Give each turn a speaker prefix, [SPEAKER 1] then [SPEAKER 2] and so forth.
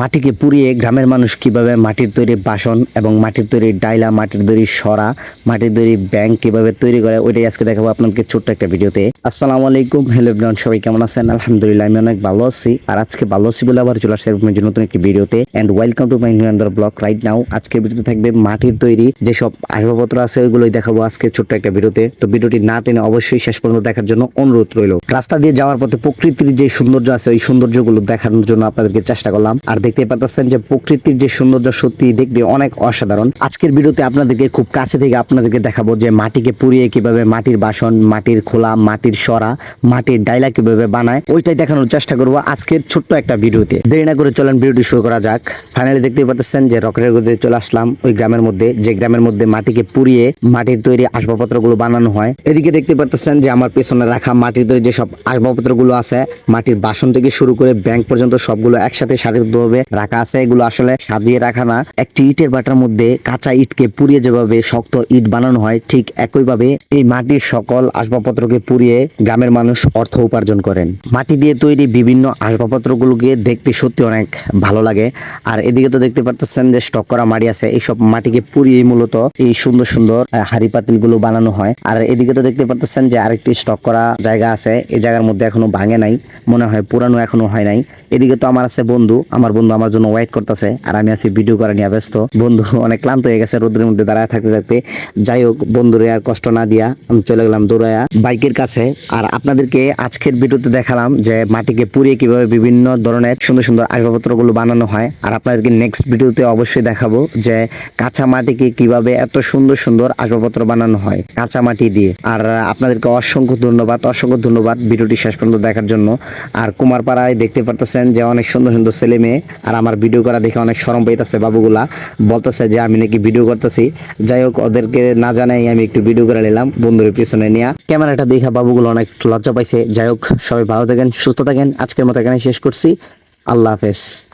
[SPEAKER 1] মাটিকে পুড়িয়ে গ্রামের মানুষ কীভাবে মাটির তৈরি বাসন এবং মাটির তৈরি ডাইলা, মাটির তৈরি সরা, মাটির তৈরি ব্যাংক কীভাবে তৈরি করে, ওইটাই আজকে দেখাবো আপনাকে ছোট্ট একটা ভিডিওতে। আসসালামু আলাইকুম। হ্যালো এভরিওয়ান, সবাই কেমন আছেন? আলহামদুলিল্লাহ, আমি অনেক ভালো আছি। আর আজকে ভালো আছি বলে আবার চলে আসছে আপনার নতুন একটি ভিডিওতে। And welcome to my new blog right now আজকের ভিডিওতে থাকবে মাটির তৈরি যেসব আসবাবপত্র আছে, ওইগুলোই দেখাবো আজকে ছোট্ট একটা ভিডিওতে। তো ভিডিওটি না টেনে অবশ্যই শেষ পর্যন্ত দেখার জন্য অনুরোধ রইল। রাস্তা দিয়ে যাওয়ার পথে প্রকৃতির যে সৌন্দর্য আছে, ওই সৌন্দর্যগুলো দেখানোর জন্য আপনাদেরকে চেষ্টা করলাম। আর দেখতে পাচ্ছেন যে প্রকৃতির যে সৌন্দর্য সত্যি দেখতে অনেক অসাধারণ। আজকের ভিডিওতে আপনাদেরকে খুব কাছে থেকে আপনাদেরকে দেখাবো যে মাটিকে পুড়িয়ে কীভাবে মাটির বাসন, মাটির খোলা, মাটির সরা, মাটির ডাইলা কীভাবে বানায়, ওইটাই দেখানোর চেষ্টা করব আজকের ছোট্ট একটা ভিডিওতে। দেরি না করে চলেন ভিডিওটি শুরু করা যাক। ফাইনালি দেখতে পাচ্ছেন যে রকেটের মধ্যে চলে আসলাম। ওই গ্রামের মধ্যে, যে গ্রামের মধ্যে মাটিকে পুড়িয়ে মাটির তৈরি আসবাবপত্রগুলো বানানো হয়, এদিকে দেখতে পাচ্ছেন যে আমার পেছনে রাখা মাটির তৈরি যেসব আসবাবপত্রগুলো আছে, মাটির বাসন থেকে শুরু করে ব্যাংক পর্যন্ত সবগুলো একসাথে সারিবদ্ধভাবে রাখা আছে, এগুলো আসলে সাজিয়ে রাখা না। একটি ইটের বাটার মধ্যে কাঁচা ইটকে পুড়িয়ে যেভাবে শক্ত ইট বানানো হয়, ঠিক একইভাবে এই মাটির সকল আসবাবপত্রকে পুড়িয়ে গ্রামের মানুষ অর্থ উপার্জন করেন। মাটি দিয়ে তৈরি বিভিন্ন আসবাবপত্রগুলোকে দেখতে সত্যি অনেক ভালো লাগে। আর এদিকে তো দেখতে পাচ্ছেন যে স্টক করা মাটি আছে, এইসব মাটিকে পুড়িয়ে মূলত এই সুন্দর সুন্দর হাড়ি হাঁড়ি পাতিলগুলো বানানো হয়। আর এদিকে তো দেখতে পাচ্ছেন যে আরেকটি স্টক করা জায়গা আছে, এই জায়গার মধ্যে এখনও ভাঙে নাই, মনে হয় পুরানো এখনও হয় নাই। এদিকে তো আমার আছে বন্ধু আমার বন্ধু আমার জন্য ওয়েট করতেছে, আর আমি আছি ভিডিও করা নিয়ে ব্যস্ত। বন্ধু অনেক ক্লান্ত হয়ে গেছে রোদ্রের মধ্যে দাঁড়ায় থাকতে থাকতে। যাই হোক, বন্ধুরে আর কষ্ট না দিয়া আমি চলে গেলাম দৌড়ায়া বাইকের কাছে। আর আপনাদেরকে আজকের ভিডিওতে দেখালাম যে মাটিকে পুড়িয়ে কীভাবে বিভিন্ন ধরনের সুন্দর সুন্দর আসবাবপত্রগুলো বানানো হয়। আর আপনাদেরকে নেক্সট ভিডিওতে অবশ্যই দেখাবো যে কাঁচা মাটিকে কীভাবে এত সুন্দর সুন্দর আসবাবপত্র বানানো হয় কাঁচা মাটি দিয়ে। আর আপনাদেরকে অসংখ্য ধন্যবাদ অসংখ্য ধন্যবাদ ভিডিওটি শেষ পর্যন্ত দেখার জন্য। আর কুমারপাড়ায় দেখতে পারতেছেন যে অনেক সুন্দর সুন্দর ছেলে মেয়ে আর আমার ভিডিও করা দেখে অনেক সরম পাইতেছে বাবুগুলা। বলতেছে যে, আমি নাকি ভিডিও করতেছি। যাই হোক, ওদেরকে না জানাই আমি একটু ভিডিও করে নিলাম বন্ধুর পিছনে নিয়ে। ক্যামেরাটা দেখে বাবুগুলো অনেক লজ্জা পাইছে। যাই হোক, সবাই ভালো থাকেন, সুস্থ থাকেন। আজকের মতো এখানে শেষ করছি। আল্লাহ হাফেজ।